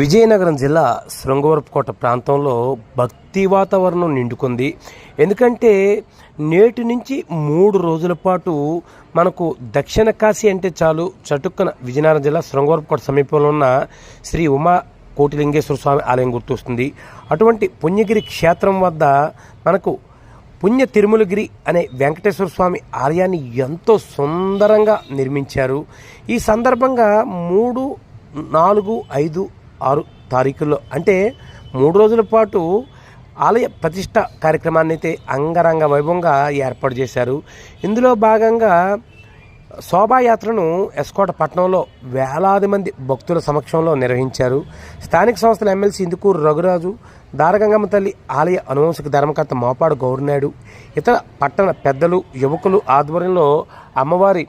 విజయనగరం జిల్లా శృంగవరపుకోట ప్రాంతంలో భక్తి వాతావరణం నిండుకుంది. ఎందుకంటే నేటి నుంచి మూడు రోజుల పాటు మనకు దక్షిణ కాశీ అంటే చాలు చటుక్కన విజయనగరం జిల్లా శృంగవరపుకోట సమీపంలో ఉన్న శ్రీ ఉమా కోటిలింగేశ్వర స్వామి ఆలయం గుర్తొస్తుంది. అటువంటి పుణ్యగిరి క్షేత్రం వద్ద మనకు పుణ్య తిరుమలగిరి అనే వెంకటేశ్వర స్వామి ఆలయాన్ని ఎంతో సుందరంగా నిర్మించారు. ఈ సందర్భంగా మూడు నాలుగు ఐదు ఆరు తారీఖుల్లో. అంటే మూడు రోజుల పాటు ఆలయ ప్రతిష్ట కార్యక్రమాన్ని అయితే అంగరంగ వైభవంగా ఏర్పాటు చేశారు. ఇందులో భాగంగా శోభాయాత్రను ఎస్కోట పట్టణంలో వేలాది మంది భక్తుల సమక్షంలో నిర్వహించారు. స్థానిక సంస్థల ఎమ్మెల్సీ ఇందుకూరు రఘురాజు దారగంగమ్మ తల్లి ఆలయ అనువంశిక ధర్మకర్త మోపాడు గౌరినాయుడు ఇతర పట్టణ పెద్దలు యువకులు ఆధ్వర్యంలో అమ్మవారి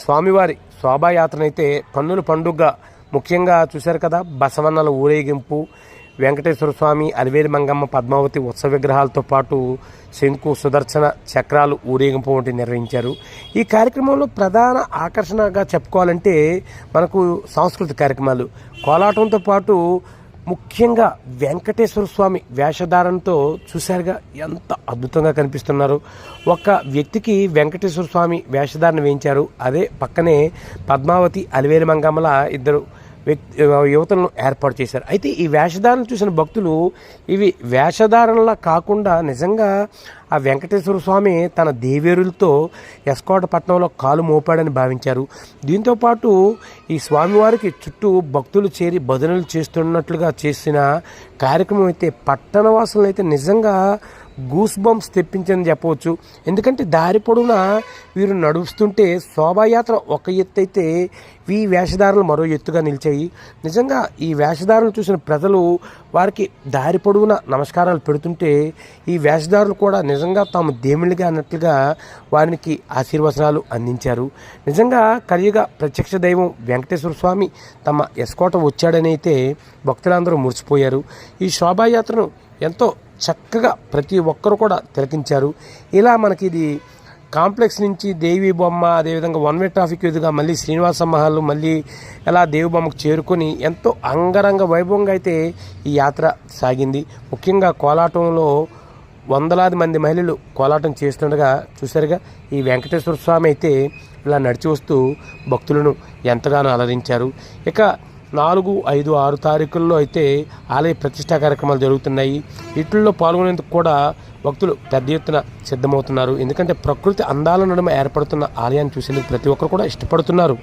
స్వామివారి శోభాయాత్రనైతే కన్నుల పండుగ ముఖ్యంగా చూశారు కదా బసవన్నల ఊరేగింపు వెంకటేశ్వర స్వామి అలివేలి మంగమ్మ పద్మావతి ఉత్సవ విగ్రహాలతో పాటు శంకు సుదర్శన చక్రాలు ఊరేగింపు వంటి నిర్వహించారు. ఈ కార్యక్రమంలో ప్రధాన ఆకర్షణగా చెప్పుకోవాలంటే మనకు సాంస్కృతిక కార్యక్రమాలు. కోలాటంతో పాటు ముఖ్యంగా వెంకటేశ్వర స్వామి వేషధారణతో చూశారుగా ఎంత అద్భుతంగా కనిపిస్తున్నారు. ఒక వ్యక్తికి వెంకటేశ్వర స్వామి వేషధారణ వేయించారు. అదే పక్కనే పద్మావతి అలివేలి మంగమ్మల ఇద్దరు వ్యక్తి యువతలను ఏర్పాటు చేశారు. అయితే ఈ వేషధారణ చూసిన భక్తులు ఇవి వేషధారణలా కాకుండా నిజంగా ఆ వెంకటేశ్వర స్వామి తన దేవేరులతో ఎస్కోట పట్టణంలో కాలు మోపాడని భావించారు. దీంతోపాటు ఈ స్వామివారికి చుట్టూ భక్తులు చేరి భజనలు చేస్తున్నట్లుగా చేసిన కార్యక్రమం అయితే పట్టణవాసులను అయితే నిజంగా గూస్ బంప్స్ తెప్పించని చెప్పవచ్చు. ఎందుకంటే దారి పొడవునా వీరు నడుస్తుంటే శోభాయాత్ర ఒక ఎత్తు అయితే ఈ వేషధారులు మరో ఎత్తుగా నిలిచాయి. నిజంగా ఈ వేషధారులు చూసిన ప్రజలు వారికి దారి పొడవునా నమస్కారాలు పెడుతుంటే ఈ వేషధారులు కూడా నిజంగా తాము దేవుళ్ళుగా అన్నట్లుగా వారికి ఆశీర్వచనాలు అందించారు. నిజంగా కలియుగ ప్రత్యక్ష దైవం వెంకటేశ్వర స్వామి తమ ఎస్కోట వచ్చాడని అయితే భక్తులందరూ మురిసిపోయారు. ఈ శోభాయాత్రను ఎంతో చక్కగా ప్రతి ఒక్కరు కూడా తిలకించారు. ఇలా మనకి ఇది కాంప్లెక్స్ నుంచి దేవి బొమ్మ అదేవిధంగా వన్ వే ట్రాఫిక్ ఎదుగా మళ్ళీ శ్రీనివాస మహల్ మళ్ళీ ఇలా దేవి బొమ్మకు చేరుకొని ఎంతో అంగరంగ వైభవంగా అయితే ఈ యాత్ర సాగింది. ముఖ్యంగా కోలాటంలో వందలాది మంది మహిళలు కోలాటం చేస్తుండగా చూశారుగా ఈ వెంకటేశ్వర స్వామి అయితే ఇలా నడిచి వస్తూ భక్తులను ఎంతగానో అలరించారు. ఇక నాలుగు ఐదు ఆరు తారీఖుల్లో అయితే ఆలయ ప్రతిష్టా కార్యక్రమాలు జరుగుతున్నాయి. వీటిల్లో పాల్గొనేందుకు కూడా భక్తులు పెద్ద ఎత్తున సిద్ధమవుతున్నారు. ఎందుకంటే ప్రకృతి అందాల నడుమ ఏర్పడుతున్న ఆలయాన్ని చూసేందుకు ప్రతి ఒక్కరు కూడా ఇష్టపడుతున్నారు.